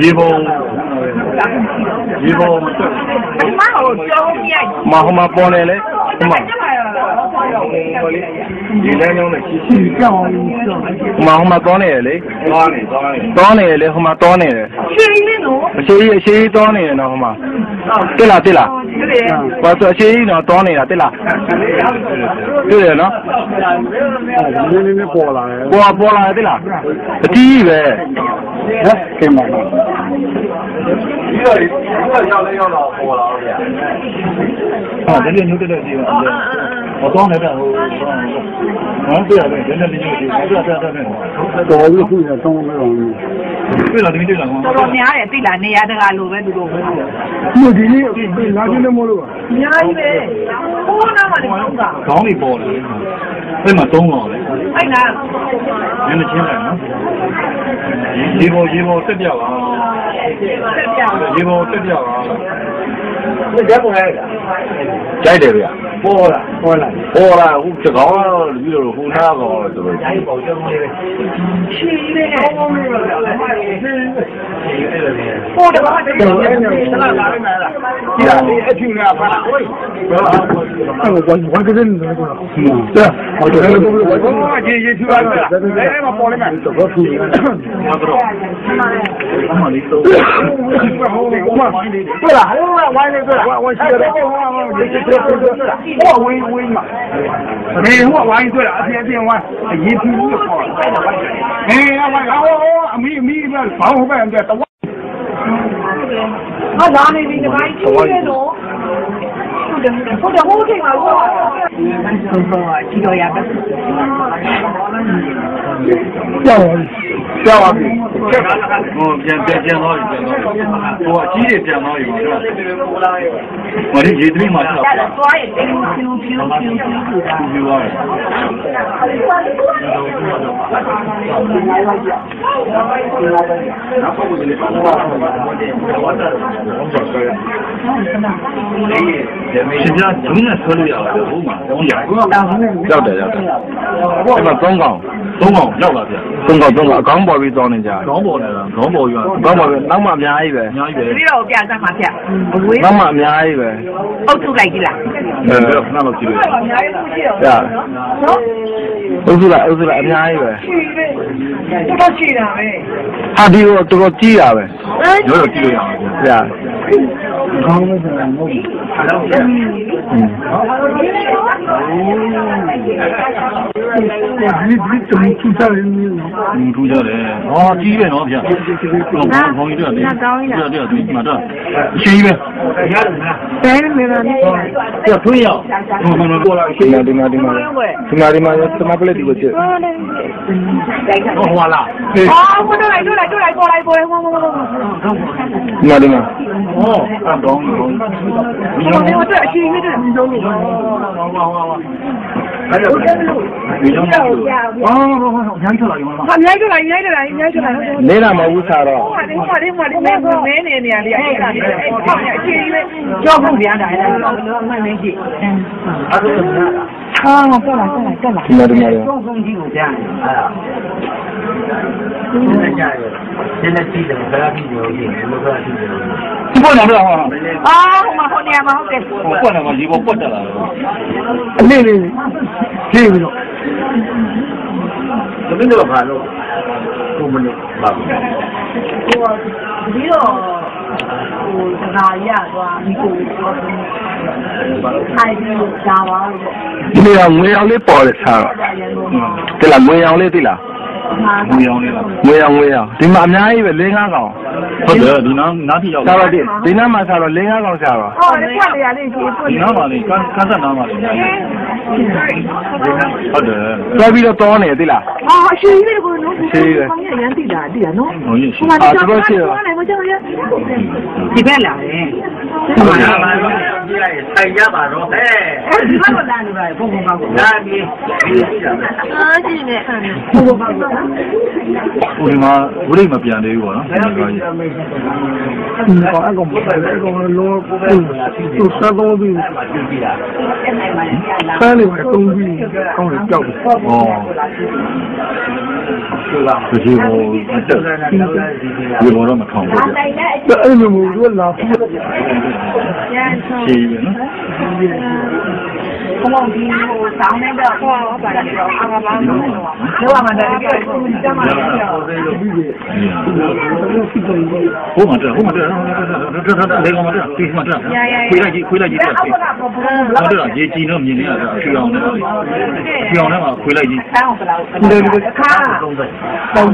ရေပုံရေပုံဒီမှာဟိုကြောင်းမြိုက်မဟိုမှာပေါ်နေလေဟိုမှာဒီလမ်းကြောင်းနဲ့ရှိရှိကြောင်းဟိုမှာဟိုမှာတောနေရလေသွားနေသွားနေတောနေရလေဟိုမှာတောနေတယ်ရှင်လေးနော်အရှိကြီးအရှိကြီးတောနေတယ်နော်ဟိုမှာတက်လားတက်လားဒီလေ ဘာဆိုအရှိကြီးနော်တောနေတာတက်လားတွေ့တယ်နော်နည်းနည်းနဲ့ပေါ်လာတယ်ပေါ်ပေါ်လာတယ်တက်လားအတီးပဲဟဲ့ကင်ပါဒီတော့ဒီတော့ရောက်လဲရောက်တော့ပေါ်လာတော့ဗျာဟာတကယ်ညှို့တက်တဲ့ဒီမှာဟောတောနေတယ်ဟိုဟောတွေ့ရတယ်နည်းနည်းလေးညှို့ဒီတွေ့တယ်တယ်တယ်တော်ပြီခုရတော့မလို့ တွေ့လားဒီတွေ့လားဟောတော်တော်များတယ်သိလားနေရာတကာလိုပဲသူတို့ပဲဒီဒီနေ့လာကြည့်နေမလို့အများကြီးပဲဟိုးနားမှာနေတော့ကခေါင်းတွေပေါ်တယ်အဲ့မှာသုံးတော့လေအဲ့နာနည်းနည်းချင်းလိုက်နော်ရေပေါ်ရေပေါ်တက်ပြပါဆက်ပြရေပေါ်တက်ပြပါဒီကပေါ်လိုက်တာကြိုက်တယ်ဗျာ ပေါ်လာပေါ်လာပေါ်လာဟိုတကောင်းတော့ပြီးတော့ဟိုနားကောဆိုတော့ဒီပေါ်ကျုံလေးပဲရှင်လေးဟောမလို့ရလားဒီအဲ့လိုနေဟိုတော့တကယ်တော်အဲ့နဲ့လာလာမယ်လားဒီအထူးကပါလားဟိုအဲ့ဘာဘာကတဲ့နေလဲကွာဒါဟောတယ်ဘာကြီးရေးချူပါလားအဲ့မှာပေါ်လိုက်မယ်တော့ဘူးမှာတော့အမှလတော့ 对了，还有我玩的对了，我我去了，我我这这这这我玩玩嘛，没我玩对了，天天玩，一批一好了，哎呀我 လဲ။ဟာလာနေပြီဒီပိုင်းချင်းနေတော့ဟုတ်တယ်ဟုတ်တယ်ဟိုးချိန်မှာဟုတ်ပါဘူး။ဟုတ်ပါဘူး။ကြည့်တော့ရပါ့။ ကြောက်ပါပြီကြောက်ပါပြီဟိုပြန်ပြန်ပြန်တော့ပြန်တော့ဟိုအကြီးတွေပြန်တော့ရေပါလားမလေးရေသိမ်းမှာတော့သွားရေတင်းပြူပြူပြူပြူပါနောက်ပုံစံလေးပါတော့ဝတ်တာဘုံကြောက်ကြရတယ်။ဒီမေရှင်ကဒုနဲ့ဆွဲလို့ရတယ်ဟုတ်မှာ။ဟုတ်ရ။ကြောက်တယ်ကြောက်တယ်။ဒီမှာ၃កောင်။ သုံးကောင်ရောက်လာဗျာသုံးကောင်သုံးကောင်အကောင်းပေါ်ပြီးတောင်းနေကြတယ်ခေါင်းပေါ်လာတာခေါင်းပေါ်ယူတာကောင်းပါပဲနောက်မှအများကြီးပဲအများကြီးပဲပြီးတော့ပြသမှာဗျအဝေးနောက်မှအများကြီးပဲအုပ်ထုတ်လိုက်ကြည့်လားအဲတော့ခဏလောက်ကြည့်လို့အများကြီးရှိတော့ဗျာနော်အုပ်စုလိုက်အုပ်စုလိုက်အများကြီးပဲတော်တော်ရှိတာပဲဟာဒီတော့တော်တော်ကြီးတာပဲရောတော့ကြည့်လို့ရအောင်ဗျာခေါင်းလေးကမဟုတ်ဘူးဟာတော့ ဒီဒီတူတူစားရင်းနော်တူတူကြတယ်ဟောကြီးပဲနော်ဗျာဟုတ်ပါဘောင်းကြီးတော့လေတော်တော်ဒီမှာတော့အရှိကြီးပဲဘယ်မှာလဲတော့ထွေးရအောင်ဟိုမှာပေါ်လာရှိနေဒီမှာဒီမှာဒီမှာဒီမှာစမပလက်ဒီကိုချက်ဟောလာအော်ဘုန်းလိုက်တို့လိုက်တို့လိုက်ပေါ်လိုက်ပေါ်လိုက်ဟောဟောဟောဒီမှာဒီမှာဟောအတော်ဘောင်းဘောင်းဒီမှာတော့အရှိကြီးပဲဟောဟောဟော မလုပ်ဘူးမလုပ်ဘူးအော်ဟောဟောညိုင်းထွက်လာရောလားဟာညိုင်းထွက်လာညိုင်းထွက်လာညိုင်းထွက်လာလဲတာမဟုတ်ဘူးဆရာတော့ဟိုကနေဟိုကနေဟိုကနေမဲနေနေရလေအဲ့ဒါလေးအဲ့ဒီလေးကြောက်ဖို့ပြန်တာလေတော့မှန်နေကြည့်အဲ့ဒါဟာမပေါ်လာဆက်လာဆက်လာဒီမှာဒီမှာကြောက်ဆုံးကြီးကိုကြားနေအဲ့ဒါဒီကြားရတယ်။ဒီလက်ကြည့်တယ်ဗလာကြည့်တယ်ဟုတ်ကဲ့။ဒီဗလာကြည့်တယ်။ဒီပေါ်နေတော့ဟော။အာဟိုမှာဟိုနေရာမှာဟုတ်တယ်။ပေါ်နေမှာရေပေါ်ပွက်တက်လာတယ်။အလေးလေး။ ဖြည့်ပြီးတော့သမီးတို့ကဘာလို့ကိုမလို့ပါဘူးဟိုပြီးတော့ဟိုစကားရသွားမိကိုပြောတယ်ခိုင်ပြီးတော့ဂျာပါလို့ဒီကငွေအောင်လေးပေါ်တယ်ဆရာတော့တိလားငွေအောင်လေးတိလား ငွေအောင်လေးလားငွေအောင်ငွေအောင်ဒီမှာအများကြီးပဲ၄၅ကောင်ဟုတ်တယ်ဒီနားနားတိရောက်စားတော့ဒီနားမှာစားတော့၄၅ကောင်စားတော့ဟောဒီကလေးရလေးကြီးပွင့်ဒီနားမှာလေကန်းကန်းဆက်နားမှာလေဟုတ်တယ်သွားပြီးတော့တောနေတိလားဟာအရှိကြီးတွေကိုနော်ဒီကရန်တိတာတိတာနော်ဟုတ်ရဲ့ရှိဟိုမှာတော့တော့နိုင်မကြောက်ရဒီဘက်လာတယ် ရပါလို့ကြည့်လိုက်ဆိုင်ရပါတော့ဟဲ့ဒီဘက်ကလာနေပါလေပုံပုံကောက်ကိုဒါဒီဒီကြည့်ရမယ်အားရှိနေပုံပုံကောက်ကိုဟိုဒီမှာဝိရိမပြန်သေးဘူးပေါ့နော်ဒီကောင်ကြီးဟောအကောင်မဆိုင်အကောင်လုံးသူစားတော့ပြီးကြည့်ကြည့်တာဆန်းနေမှာတုံးပြီးကောင်းတယ်ကြောက်တယ်ဩ ဒီကြီးဟိုဒီဘောတော့မထောင်ဘူးဗျအဲ့လိုမျိုးသူလာပြီးရှင်းပြီနော် ဘုံဒီဟိုဆောင်းနေတော့ဟောပါတယ်တော့အာမဘာလို့လောကမှာတည်းကကိုကျမလေးတော့ဟိုမှာတက်ဟိုမှာတက်လေကောင်မှာတက်ဒီမှာတက်ခွေးလိုက်ကြီးခွေးလိုက်ကြီးတက်ခွေးဟုတ်တယ်ရေကြည်တော့မြင်နေရတာဖြူအောင်နဲ့ဖြူအောင်နဲ့မှာခွေးလိုက်ကြီးဆောင်းဘယ်လောက်အခါသုံးသက်ပုံ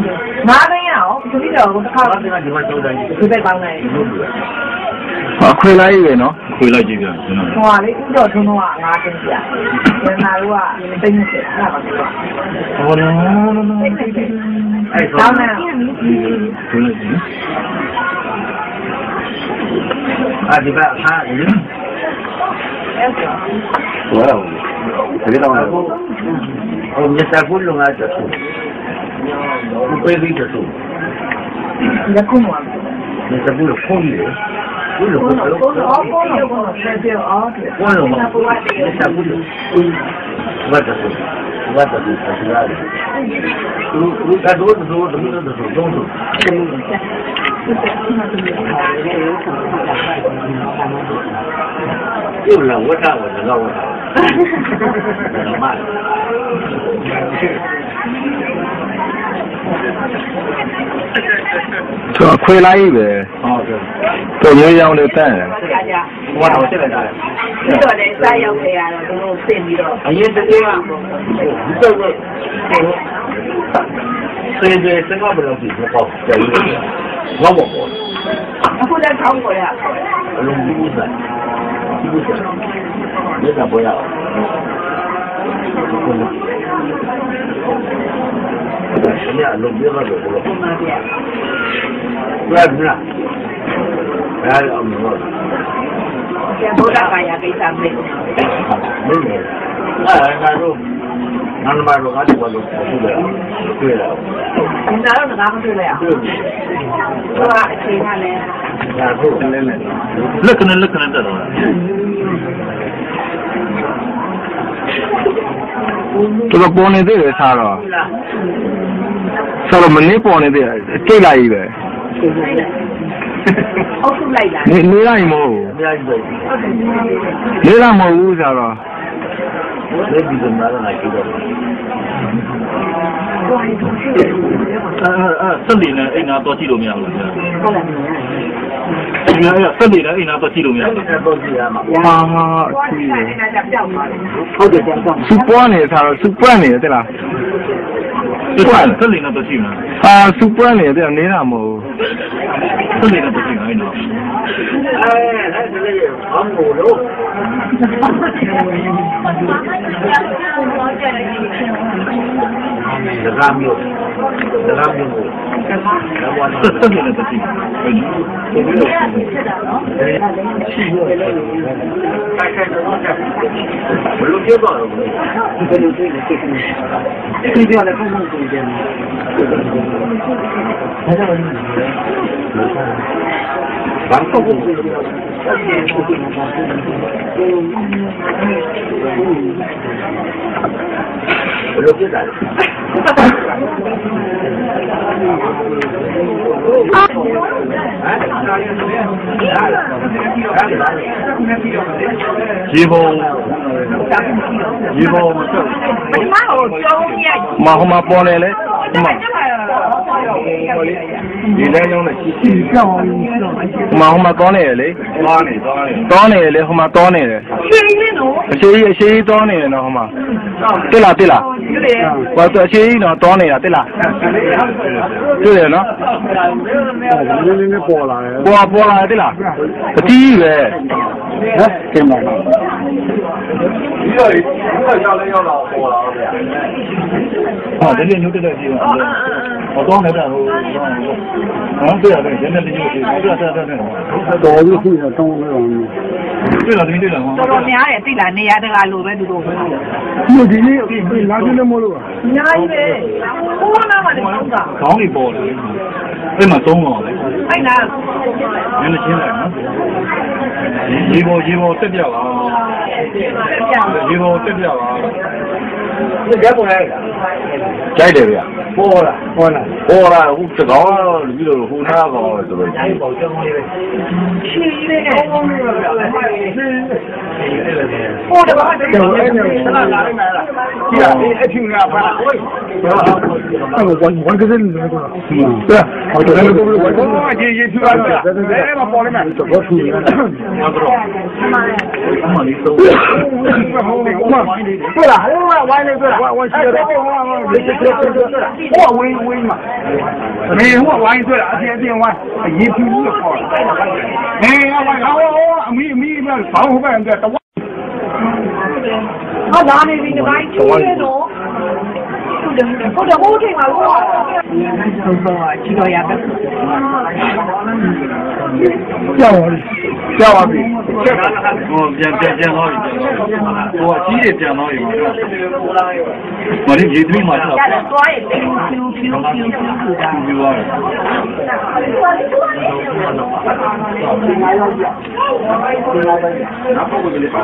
ငါးသိန်းအောင်ဒီလိုတော့တစ်ခါဘာတင်ကဒီမှာသုံးသက်ကြီးဒီဘက်ကောင်းနေ အခွေလိုက်ကြီးပဲနော်ခွေးလိုက်ကြီးပြန်ကျွန်တော်ဟိုကလေဥတော်ထုံးတော့ငါးသိန်းပြ။ကျန်တာတို့ကသိန်း30အဲ့ဒါပါတော့ဟောနော်အဲ့။တောဆောင်းင်းနေခွေးလိုက်ကြီးအာဒီဘက်ဟာဒီဟောတော့ဒီတော့ဟိုမြတ်တာကုလုံအားချက်ဘူးပေးပြီးချက်ဘူးရခုမှာမြတ်တာကုလုံဖုန်းလေ ကုလုံဘုကုန်းလုံတော်ဘုန်းတော်ဘုန်းတော်ဘုန်းတော်ဆက်ပြောအော်ကုလုံမြတ်တာကုလုံဝတ်တယ်ဝတ်တယ်ဆက်ရတယ်သူသူ ကတော့သူတို့သူတို့သူတို့ကျုပ်လာဝတ်တာဝတ်တော့ဝတ်တာမှန်သူအခွေလိုက်ကြီးပဲဟုတ်ကဲ့သူမျိုးရောင်းလေးတန်းတယ်။ကြာကြာဟိုကတော့ဆက်လိုက်တာဒီတော့လည်းစားရောက်နေရတော့သူတို့ဆင်ပြီးတော့အရင်တည်းကဒီတော့ကစေးစေးစကားဘယ်လိုဖြစ်တော့တယ်ဘာမပေါ်အခုလည်းကောင်းပေါ်ရအလုံးကြီးစားဒီကနေ့ကပေါ်ရအောင်ဒီ ကလုံးပြတော့ဘောလို့မှာပြဘယ်ကလဲဘယ်အောင်လို့။ကျန်ဘုရားကာယကိစ္စမေးမင်းလည်းအဲ့ဒါတော့နာမတော်ကားတယ်ဘာလို့ဖြစ်လဲတွေ့လား။ဒီတော့ငါမတွေ့လိုက်အောင်တွေ့။သူကအခြေခံနဲ့ဒါဟုတ်တယ်လည်းလက်ကနေလက်ကနေတက်တော့တော်တော်ပေါ်နေသေးတယ်စားတော့ စားတော့မနေပေါ်နေသေးတယ်ကြိတ်လိုက်ကြီးပဲအုပ်စုလိုက်လာနေနေလိုက်မဟုတ်အများကြီးပဲနေလိုက်မဟုတ်ဘူးစားတော့လက်ဒီကမှာလာကြည့်တော့အဲအဲဆက်နေနဲ့အိမ်နာတော့ကြည့်လို့မရဘူးဗျာဟုတ်လားအိမ်နာအဲဆက်နေနဲ့အိမ်နာတော့ကြည့်လို့မရအဲ့ဘူးဒါတော့ကြည့်ရမှာဟာဟာသွားအကြထီးည့်ပဲနေတာကြပြောက်သွားတယ်ဟုတ်တယ်ကြောက်စူပွားနေစားတော့စူပွားနေတယ်တဲ့လားစူပွားဆက်နေနဲ့တော့ကြည့်မလားအာစူပွားနေတယ်နေတာမဟုတ်ဘူးဆက်နေနဲ့တော့ကြည့်နိုင်တော့အဲအဲ့ဒါလေ အမို့လို့ဒကာမျိုးဒကာမျိုးကိုဒါဘောဆက်ဆက်နေနဲ့တော့ကြည့်ဒီလိုဖြစ်တာနော် ဘယ်လိုပြောတော့လဲဘယ်လိုသိလဲသိတယ်ဒီပြောတယ်ဘုံဘုံကိုကြည့်တယ်ဒါတော့ဘာကိုဘုံကိုကြည့်ဘယ်လိုဖြစ်တာလဲဟမ် ရေပုံရေပုံပထမဟိုကျောင်းကြီးမဟိုမှာပေါ်နေလေဟိုမှာဒီလမ်းကြောင်းနဲ့ရှိဒီကြောက်အောင်ဆိုတော့ဟိုမှာဟိုမှာတောနေတယ်လေသွားနေသွားနေတောနေတယ်လေဟိုမှာတောနေတယ်ရှင်းနေနော်အရှိကြီးအရှိကြီးတောနေတယ်နော်ဟိုမှာတက်လားတက်လား ဒီလေဟိုတော့အရှိကြီးနော်တောနေတာတက်လားတွေ့တယ်နော်နည်းနည်းပေါ်လာတယ်ပေါ်ပေါ်လာတက်လားအတီးပဲဟမ်ကျင်းပါလားဒီတော့ဒီတော့ရောက်လဲရောက်တော့ပေါ်လာတော့ဗျာဟာဒီနေ့ညွတ်တက်ကြည့်ပါဟောတော့နေတာဟိုဟမ်တွေ့ရတယ်ရင်းနေလေးကြီးတွေ့တယ်တွေ့တယ်တော်ပြီခုတော့တောင်းလို့တွေ့လားဒီတွေ့လားဟောတော်တော်များတယ်သိလားနေရာတကာလိုပဲသူတို့ပဲဒီဒီနေ့လာကြည့်လို့မလို့အများကြီးပဲဘုန်းနာမှလည်းကောင်းတာခေါင်းတွေပေါ်တယ်အဲ့မှာသုံးတော့လေအဲ့နာနည်းနည်းရှင်းလိုက်နော်ရေပေါ်ရေပေါ်တက်ပြပါရေပေါ်တက်ပြပါရက်ပေါ်လိုက်ကြိုက်တယ်ဗျာပေါ်လာပေါ်လာဟောလာဟိုတကောင်းလူကြီးတို့ဟိုနာကောဆိုတော့ရှင်းနေတယ် ဟိုတဘာတတော်ည်းအဲ့နဲ့ဆလာလာလိုက်မှာလားဒီကအဖြူကပါဟိုအဲ့ဘောဝန်ကစင်းလို့ပြောတာဟောတယ်လို့ပြောတာဟောရေရေဖြူလာတယ်အဲ့မှာပေါ်လိုက်မှာတော့ဖြူနေတယ်ငါတို့အမှန်လေးသုံးဟုတ်လားဟိုကဝိုင်းနေတွေ့လားဝိုင်းရှိတယ်ဟိုကဝိုင်းလေးချက်ချက်ဟိုကဝင်းဝင်းမှာမင်းဟိုကဝိုင်းတွေ့လားအပြင်အပြင်ဝိုင်းရေဖြူလို့ခေါ်တာဟေးဝိုင်းဟောအမီအမီဘာဘောင်းဟိုကတော့ ဟာလာနေပြီဒီပိုင်းကျိုးနေတော့ဟုတ်တယ်ဟုတ်တယ်ဟိုချိန်မှာဟိုဆုံးဆုံးချီတော်ရပဲကြောက်ပါလိကြောက်ပါပြီ ဟောပြန်ပြန်ပြန်တော့ပြန်တော့ဟိုအကြီးတွေပြန်တော့ရေမလေးရေသွင်းမှာတော့ရတယ်သွားရင်ဖြူဖြူဖြူဖြူဖြူဆိုတာပြသွားတယ်နောက်ပုဂ္ဂိုလ်တွေပါ